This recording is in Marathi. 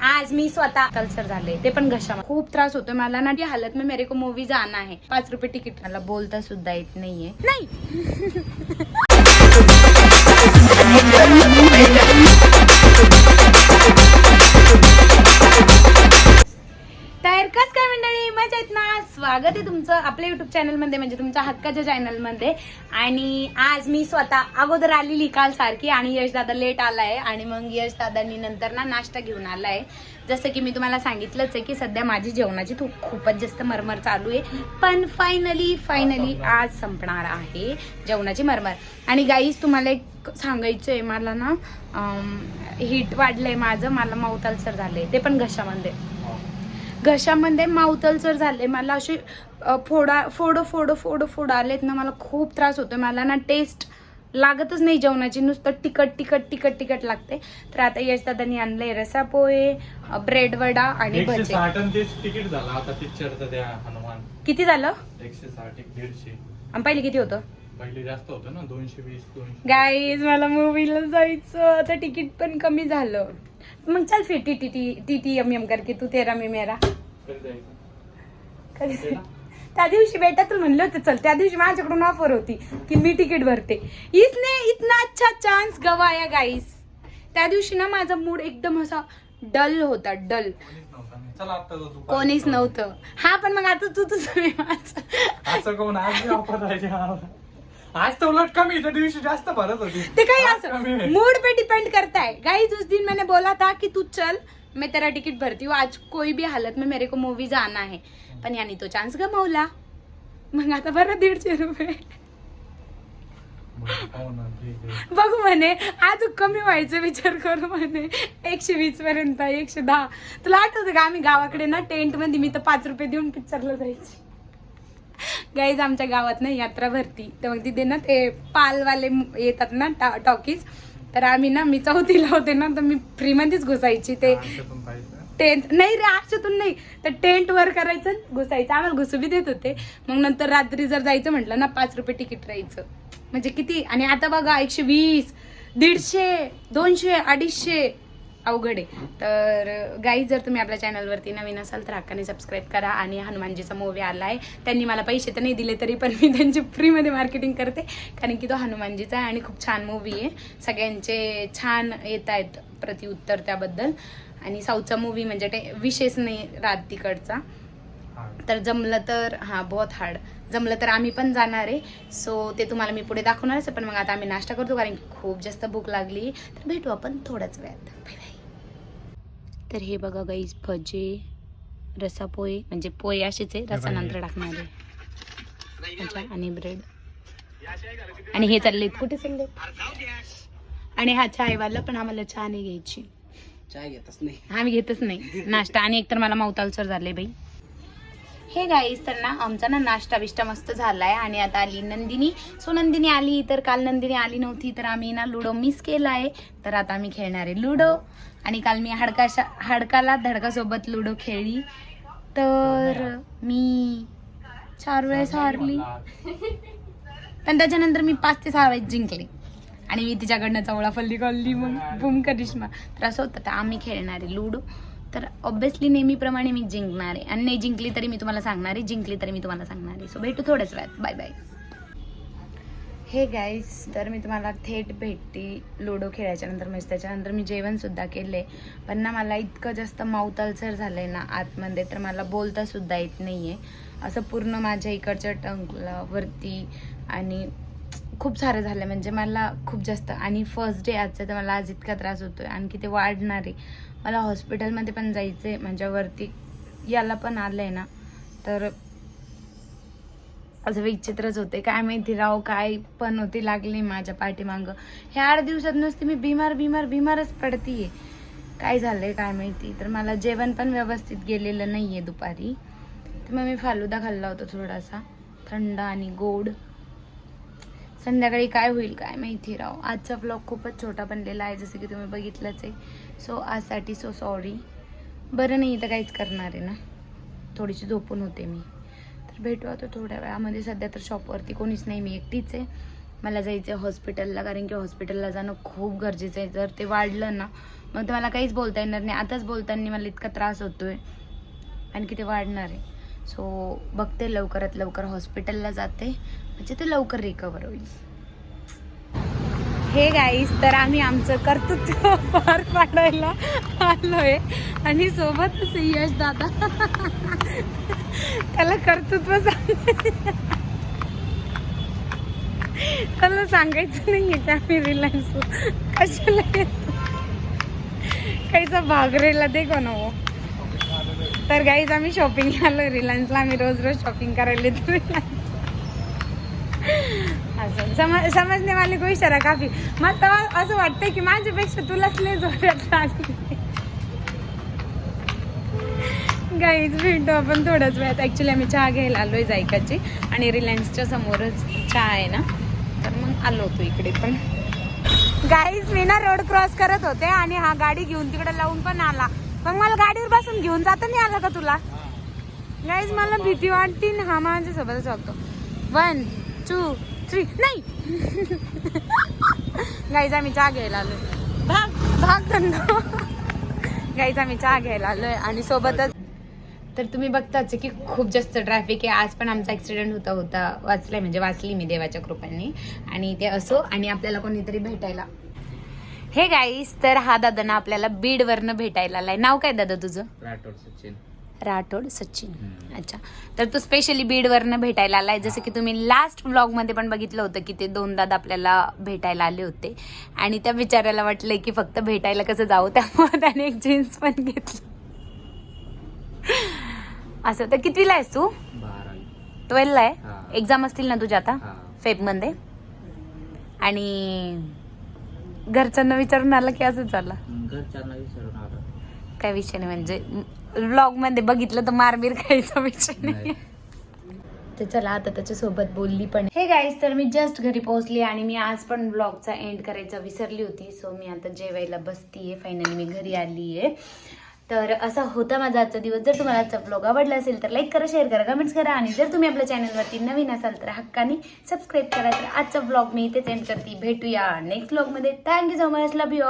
आज मी स्वतः कल्चर झाले. ते पण घशा खूप त्रास होतो मला ना. ती हालत में मेरे को मूवी जाना है पाच रुपये तिकीट मला बोलता सुद्धा येत नाहीये. नाही. स्वागत आहे तुमचं आपल्या युट्यूब चॅनलमध्ये म्हणजे तुमच्या हक्काच्या चॅनलमध्ये आणि आज मी स्वतः अगोदर आलेली काल सारखी आणि यश दादा लेट आलाय आणि मग यश दादांनी नंतर ना नाश्ता घेऊन आलाय. जसं की मी तुम्हाला सांगितलंच आहे की सध्या माझी जेवणाची तू खूपच जास्त मरमर चालू आहे. पण फायनली फायनली आज संपणार आहे जेवणाची मरमर. आणि गाईज तुम्हाला एक सांगायचं आहे मला ना हीट वाढलंय माझं मला माउथ अल्सर झालंय. ते पण घशामध्ये. हो. घशामध्ये माउथ अल्सर झाले. मला असे फोडा फोड फोड फोड फोड आलेत ना मला खूप त्रास होतो मला ना टेस्ट लागतच नाही जेवणाची. नुसतं तिखट तिखट तिखट तिखट लागते. तर आता यश दादानी आणलंय रसा पोहे ब्रेड वडा आणि भजे तिकीट झालं. आता पिक्चरचं त्या हनुमान. किती झालं? एकशे साठ एक दीडशे. आणि पहिले किती होतं? पहिले जास्त होतं ना दोनशे वीस दोनशे. गाईज मला मूवीला जायचं. आता तिकीट पण कमी झालं. मग चल फिर T T T T T M M करके तू तेरा मी मेरा? त्या दिवशी भेटातून म्हणलं होतं चल त्या दिवशी माझ्याकडून ऑफर होती की मी तिकीट भरते इसने इतना अच्छा चान्स गवाया गाईस त्या दिवशी ना माझा मूड एकदम असा डल होता डल कोणीच नव्हतं ना. चला आता जाऊ दुपारी. कोणीच नव्हतं हा पण मग आता तू तुझं मी माझं असं कोण आज ऑफर आज तर उलट कमी त्या दिवशी जास्त भरत होती. ते काही आज असं. मूड पे डिपेंड करता है गाइस उस दिन मैंने बोला था कि तू चल मैं तेरा टिकट भरती हूँ. आज कोई भी हालत में मेरे को मूवी जाना है. पण यानी तो चान्स गमावला. मग आता बरं दीडशे रुपये. ना, ठीक आहे. बघू म्हणे आज कमी व्हायचं विचार करू म्हणे. एकशे वीस पर्यंत एकशे दहा. तुला आठवतं का आम्ही गावाकडे ना टेंटमध्ये मी तर पाच रुपये देऊन पिक्चरला जायची. गाईज आमच्या गावात ना यात्रा भरती. तर मग तिथे ना ते पालवाले येतात ना टॉकीज. तर आम्ही ना मी चौथीला होते ना तर मी फ्रीमध्येच घुसायची. ते टेंट नाही रे आरशातून नाही. तर टेंट वर करायचं घुसायचं. आम्हाला घुसू बी देत होते. मग नंतर रात्री जर जायचं म्हटलं ना पाच रुपये तिकीट राहायचं. म्हणजे किती? आणि आता बघा एकशे वीस दीडशे दोनशे अडीचशे. अवघड आहे. तर गाई जर तुम्ही आपल्या चॅनलवरती नवीन असाल तर हक्काने सबस्क्राईब करा आणि हनुमानजीचा मूवी आला आहे त्यांनी मला पैसे तर नाही दिले तरी पण मी त्यांची फ्रीमध्ये मार्केटिंग करते. कारण की तो हनुमानजीचा आहे आणि खूप छान मूवी आहे. सगळ्यांचे छान येत आहेत प्रतिउत्तर त्याबद्दल. आणि साऊथचा मूवी म्हणजे ते विशेष नाही रात तिकडचा. तर जमलं तर हां बहुत हार्ड जमलं तर आम्ही पण जाणार आहे. सो ते तुम्हाला मी पुढे दाखवणारच आहे. पण मग आता आम्ही नाश्ता करतो कारण की खूप जास्त भूक लागली. तर भेटू आपण थोड्याच वेळात. तर हे बघा गाईज भजे रसा पोहे म्हणजे पोहे असेच आहे रसा नंतर टाकणार. आहे अच्छा आणि ब्रेड आणि हे चाललेत कुठे चालले आणि हा चायवाला पण आम्हाला चहा नाही घ्यायची. चाय घेतच नाही. आम्ही घेतच नाही. नाश्ता आणि एकतर मला माउतालसर झाले बाई. हे गाईस तर ना आमचा ना नाश्ता बिष्टा मस्त झालाय. आणि आता आली नंदिनी. सो नंदिनी आली तर काल नंदिनी आली नव्हती तर आम्ही ना लुडो मिस केलाय. तर आता आम्ही खेळणार आहे लुडो. आणि काल मी हडकाशा हडकाला धडकासोबत लुडो खेळली. तर मी चार वेळेस हारली. पण त्याच्यानंतर मी पाच ते सहा वेळेस जिंकले. आणि मी तिच्याकडनं चवळा फल्ली कळली मग. बुम करिश्मा. तर असं होतं तर आम्ही खेळणार आहे लुडो. तर ऑब्व्हियसली नेहमीप्रमाणे मी जिंकणार. आहे आणि नाही जिंकली तरी मी तुम्हाला सांगणार आहे जिंकली तरी मी तुम्हाला सांगणार. आहे सो भेटू थोड्याच वेळात. बाय बाय हे गाईस तर मी तुम्हाला थेट भेटते लुडो खेळायच्या नंतर. म्हणजे त्याच्यानंतर मी जेवणसुद्धा केले. पण ना मला इतकं जास्त माउथ अल्सर झालं आहे ना आतमध्ये तर मला बोलतासुद्धा येत नाही आहे असं पूर्ण माझ्या इकडच्या टंकला वरती आणि खूप सारं झालं म्हणजे मला खूप जास्त आणि फर्स्ट डे आजचा तर मला आज इतका त्रास होतो आहे आणखी ते वाढणार. आहे मला हॉस्पिटलमध्ये पण जायचं आहे म्हणजे वरती याला पण आलं आहे ना. तर असं विचित्रच होते काय माहिती राव काय पण होती लागली माझ्या पाठीमागं. ह्या आठ दिवसात नुसती मी बिमार बिमार बिमारच पडतीये. काय झालंय काय माहिती. तर मला जेवण पण व्यवस्थित गेलेलं नाही आहे दुपारी. तर मग मी फालुदा खाल्ला होता थोडासा. थंड आणि गोड. संध्याकाळी काय होईल काय माहिती राव. आजचा व्लॉग खूपच छोटा बनलेला आहे जसं की तुम्ही बघितलंच आहे. सो आजसाठी सो सॉरी बरं नाही तर काहीच करणार आहे ना. थोडीशी झोपून होते मी. तर भेटू आता थोड्या वेळामध्ये. सध्या तर शॉपवरती कोणीच नाही मी एकटीच आहे. मला जायचं आहे हॉस्पिटलला कारण की हॉस्पिटलला जाणं खूप गरजेचं आहे. जर ते वाढलं ना मग तर मला काहीच बोलता येणार नाही. आताच बोलताना मला इतका त्रास होतोय. आणखी ते वाढणार आहे. सो बघते लवकरात लवकर हॉस्पिटलला जाते. म्हणजे ते लवकर रिकवर होईल. हे गाईस तर आम्ही आमचं कर्तृत्व पार पाडायला आलोय. आणि सोबतच यश दादा. त्याला कर्तृत्व सांग त्याला सांगायचं नाहीये की आम्ही रिलायन्स कशाला काहीचा भागरेला दे कोण हो तर गाईज आम्ही शॉपिंग आलो रिलायन्सला आम्ही रोज रोज शॉपिंग करायला येतो. रिलायन्स असं समज समजणे वाले को इशारा काफी. मग तेव्हा असं वाटतंय की माझ्यापेक्षा तुलाच लय जोरात लागली. गाईज भेटू आपण थोड्याच वेळात. ॲक्च्युली आम्ही चहा घ्यायला आलोय जायकाची आणि रिलायन्सच्या समोरच चहा आहे ना? तर मग आलो होतो इकडे पण. गाईज मी ना रोड क्रॉस करत होते आणि हा गाडी घेऊन तिकडे लावून पण आला. मग मला गाडीवर बसून घेऊन जाता नाही आलं का तुला? गाईज मला भीती वाटते ना हा माझ्यासोबतच वागतो वन टू थ्री नाही. गाईज आम्ही चहा घ्यायला आलोय. भाग भाग धंदा. गाईज आम्ही चहा घ्यायला आलोय आणि सोबतच तर तुम्ही बघताच की खूप जास्त ट्रॅफिक आहे. आज पण आमचा ऍक्सिडेंट होता होता. वाचलाय म्हणजे वाचली मी देवाच्या कृपाने. आणि ते असो आणि आपल्याला कोणीतरी भेटायला. हे गाईस तर हा दादा ना आपल्याला बीडवरनं भेटायला आलाय. नाव काय दादा तुझं? राठोड सचिन. राठोड सचिन. अच्छा. तर तो स्पेशली बीडवरनं भेटायला आलाय. जसं की तुम्ही लास्टमध्ये पण बघितलं होतं की ते दोन दादा आपल्याला भेटायला आले होते. आणि त्या बिचाऱ्याला वाटलंय की फक्त भेटायला कसं जाऊ? त्यामुळे त्याने एक जीन्स पण घेतली. असं. तर कितवीला आहेस तू? ट्वेल्थला आहे? हा. एक्झाम असतील ना तुझ्या आता. फेबमध्ये आणि घरच्यांना विचारून आलं की असं झालं? घरच्यांना विचारून आलं. काय विषय नाही म्हणजे व्लॉगमध्ये बघितलं तर मारबीर खायचा विषय नाही. तर चला आता त्याच्यासोबत बोलली पण. हे गाईज तर मी जस्ट घरी पोहोचली आणि मी आज पण ब्लॉगचा एंड करायचा विसरली होती. सो मी आता जेवायला बसतीये. फायनली मी घरी आली आहे तर असा होता माझा आजचा दिवस. जर तुम्हाला आजचा ब्लॉग आवडला असेल तर लाईक करा शेअर करा कमेंट्स करा आणि जर तुम्ही आपल्या चॅनलवरती नवीन असाल तर हक्काने सबस्क्राईब करा. तर आजचा ब्लॉग मी इथेच एंड करते. भेटूया नेक्स्ट ब्लॉगमध्ये thank you so much love you